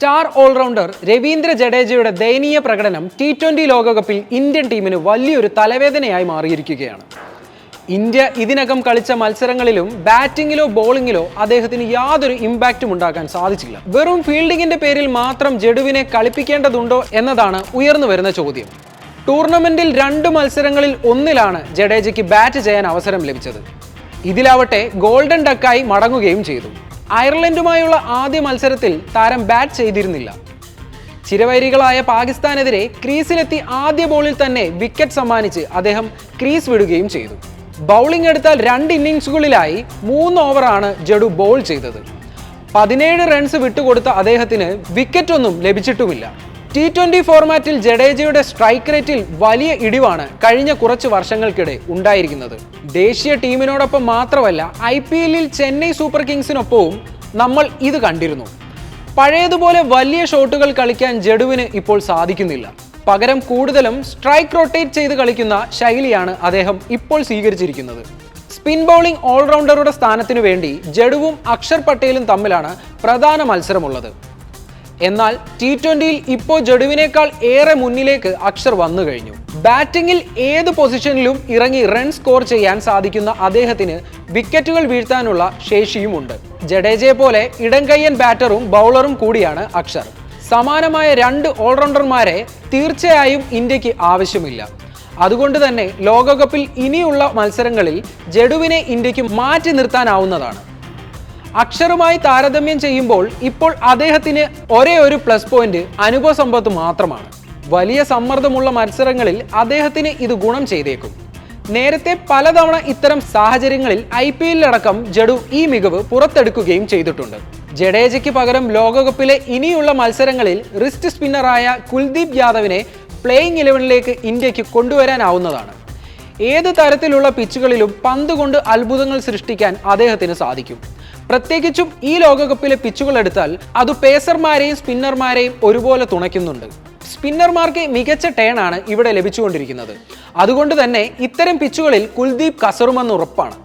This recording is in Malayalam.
സ്റ്റാർ ഓൾറൗണ്ടർ രവീന്ദ്ര ജഡേജയുടെ ദയനീയ പ്രകടനം ടി ട്വന്റി ലോകകപ്പിൽ ഇന്ത്യൻ ടീമിന് വലിയൊരു തലവേദനയായി മാറിയിരിക്കുകയാണ്. ഇന്ത്യ ഇതിനകം കളിച്ച മത്സരങ്ങളിലും ബാറ്റിങ്ങിലോ ബോളിങ്ങിലോ അദ്ദേഹത്തിന് യാതൊരു ഇമ്പാക്റ്റും ഉണ്ടാക്കാൻ സാധിച്ചില്ല. വെറും ഫീൽഡിങ്ങിന്റെ പേരിൽ മാത്രം ജഡുവിനെ കളിപ്പിക്കേണ്ടതുണ്ടോ എന്നതാണ് ഉയർന്നു വരുന്ന ചോദ്യം. ടൂർണമെന്റിൽ രണ്ട് മത്സരങ്ങളിൽ ഒന്നിലാണ് ജഡേജയ്ക്ക് ബാറ്റ് ചെയ്യാൻ അവസരം ലഭിച്ചത്. ഇതിലാവട്ടെ ഗോൾഡൻ ഡക്കായി മടങ്ങുകയും ചെയ്തു. അയർലൻഡുമായുള്ള ആദ്യ മത്സരത്തിൽ താരം ബാറ്റ് ചെയ്തിരുന്നില്ല. ചിരവൈരികളായ പാകിസ്ഥാനെതിരെ ക്രീസിലെത്തി ആദ്യ ബോളിൽ തന്നെ വിക്കറ്റ് സമ്മാനിച്ച് അദ്ദേഹം ക്രീസ് വിടുകയും ചെയ്തു. ബൗളിംഗ് എടുത്താൽ രണ്ട് ഇന്നിങ്സുകളിലായി മൂന്ന് ഓവറാണ് ജഡു ബോൾ ചെയ്തത്. പതിനേഴ് റൺസ് വിട്ടുകൊടുത്ത അദ്ദേഹത്തിന് വിക്കറ്റൊന്നും ലഭിച്ചിട്ടുമില്ല. ടി ട്വന്റി ഫോർമാറ്റിൽ ജഡേജയുടെ സ്ട്രൈക്ക് റേറ്റിൽ വലിയ ഇടിവാണ് കഴിഞ്ഞ കുറച്ച് വർഷങ്ങൾക്കിടെ ഉണ്ടായിരിക്കുന്നത്. ദേശീയ ടീമിനോടൊപ്പം മാത്രമല്ല ഐ പി എല്ലിൽ ചെന്നൈ സൂപ്പർ കിങ്സിനൊപ്പവും നമ്മൾ ഇത് കണ്ടിരുന്നു. പഴയതുപോലെ വലിയ ഷോട്ടുകൾ കളിക്കാൻ ജഡുവിന് ഇപ്പോൾ സാധിക്കുന്നില്ല. പകരം കൂടുതലും സ്ട്രൈക്ക് റൊട്ടേറ്റ് ചെയ്ത് കളിക്കുന്ന ശൈലിയാണ് അദ്ദേഹം ഇപ്പോൾ സ്വീകരിച്ചിരിക്കുന്നത്. സ്പിൻ ബൗളിംഗ് ഓൾറൗണ്ടറുടെ സ്ഥാനത്തിനു വേണ്ടി ജഡുവും അക്ഷർ പട്ടേലും തമ്മിലാണ് പ്രധാന മത്സരമുള്ളത്. എന്നാൽ ടി ട്വന്റിയിൽ ഇപ്പോൾ ജഡുവിനേക്കാൾ ഏറെ മുന്നിലേക്ക് അക്ഷർ വന്നു കഴിഞ്ഞു. ബാറ്റിംഗിൽ ഏത് പൊസിഷനിലും ഇറങ്ങി റൺ സ്കോർ ചെയ്യാൻ സാധിക്കുന്ന അദ്ദേഹത്തിന് വിക്കറ്റുകൾ വീഴ്ത്താനുള്ള ശേഷിയുമുണ്ട്. ജഡേജയെ പോലെ ഇടംകയ്യൻ ബാറ്ററും ബൗളറും കൂടിയാണ് അക്ഷർ. സമാനമായ രണ്ട് ഓൾറൗണ്ടർമാരെ തീർച്ചയായും ഇന്ത്യയ്ക്ക് ആവശ്യമില്ല. അതുകൊണ്ട് തന്നെ ലോകകപ്പിൽ ഇനിയുള്ള മത്സരങ്ങളിൽ ജഡുവിനെ ഇന്ത്യയ്ക്ക് മാറ്റി നിർത്താനാവുന്നതാണ്. അക്ഷറുമായി താരതമ്യം ചെയ്യുമ്പോൾ ഇപ്പോൾ അദ്ദേഹത്തിന് ഒരേ ഒരു പ്ലസ് പോയിന്റ് അനുഭവ സമ്പത്ത് മാത്രമാണ്. വലിയ സമ്മർദ്ദമുള്ള മത്സരങ്ങളിൽ അദ്ദേഹത്തിന് ഇത് ഗുണം ചെയ്തേക്കും. നേരത്തെ പലതവണ ഇത്തരം സാഹചര്യങ്ങളിൽ ഐ പി എല്ലിലടക്കം ജഡു ഈ മികവ് പുറത്തെടുക്കുകയും ചെയ്തിട്ടുണ്ട്. ജഡേജയ്ക്ക് പകരം ലോകകപ്പിലെ ഇനിയുള്ള മത്സരങ്ങളിൽ റിസ്റ്റ് സ്പിന്നറായ കുൽദീപ് യാദവിനെ പ്ലേയിങ് ഇലവനിലേക്ക് ഇന്ത്യയ്ക്ക് കൊണ്ടുവരാനാവുന്നതാണ്. ഏത് തരത്തിലുള്ള പിച്ചുകളിലും പന്തുകൊണ്ട് അത്ഭുതങ്ങൾ സൃഷ്ടിക്കാൻ അദ്ദേഹത്തിന് സാധിക്കും. പ്രത്യേകിച്ചും ഈ ലോകകപ്പിലെ പിച്ചുകൾ എടുത്താൽ അത് പേസർമാരെയും സ്പിന്നർമാരെയും ഒരുപോലെ തുണയ്ക്കുന്നുണ്ട്. സ്പിന്നർമാർക്ക് മികച്ച ടേണാണ് ഇവിടെ ലഭിച്ചുകൊണ്ടിരിക്കുന്നത്. അതുകൊണ്ട് തന്നെ ഇത്തരം പിച്ചുകളിൽ കുൽദീപ് കസറുമെന്ന് ഉറപ്പാണ്.